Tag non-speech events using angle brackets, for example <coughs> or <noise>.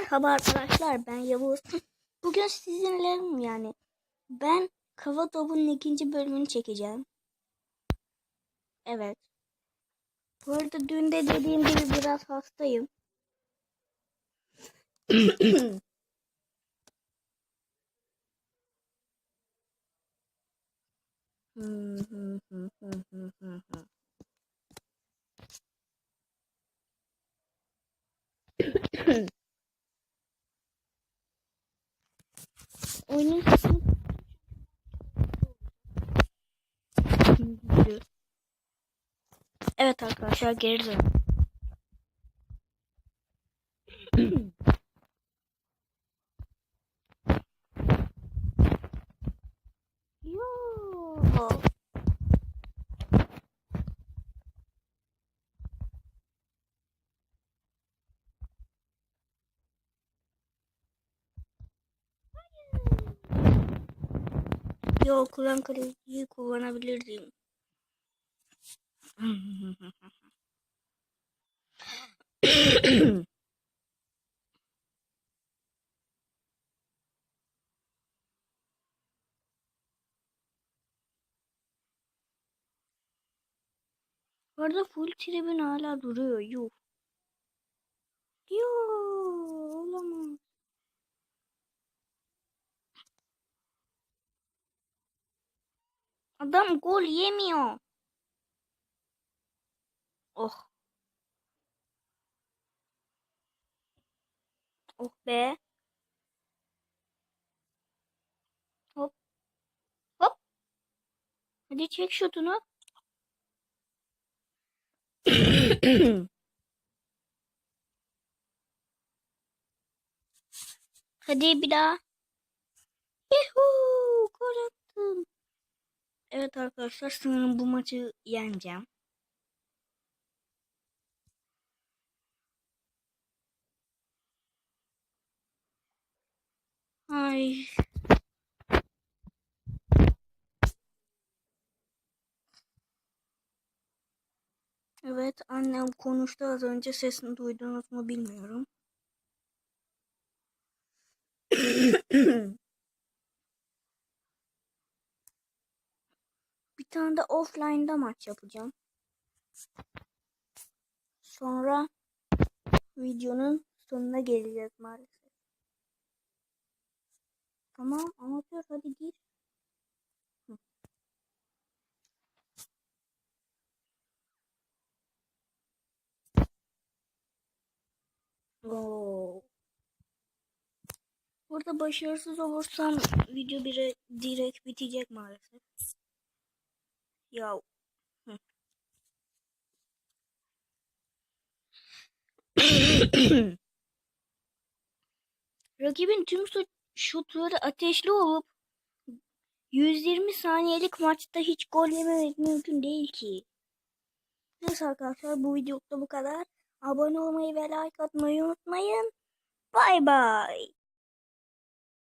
Merhaba arkadaşlar ben Yavuz. Bugün sizinle yani ben Kafa Topu'nun ikinci bölümünü çekeceğim. Evet. Bu arada dün de dediğim gibi biraz hastayım. <coughs> Oyunun Evet arkadaşlar geri dön. <clears throat> Yo. Yo kullan kaleciyi kullanabilirdim. <coughs> Bu full tribün hala duruyor. Yuh. Yuh. Adam gol yemiyor. Oh. Oh be. Hop. Hop. Hadi çek şutunu. <coughs> Hadi bir daha. Evet arkadaşlar sanırım bu maçı yeneceğim. Ay. Evet annem konuştu az önce sesini duydunuz mu bilmiyorum. Bir tane de offline'da maç yapacağım. Sonra videonun sonuna geleceğiz maalesef. Tamam anlatıyor hadi gir. Hı. Burada başarısız olursam video bire direkt bitecek maalesef. Hı. <coughs> Rakibin tüm şutları ateşli olup 120 saniyelik maçta hiç gol yememek mümkün değil ki. Neyse arkadaşlar bu videoda bu kadar. Abone olmayı ve like atmayı unutmayın. Bay bay.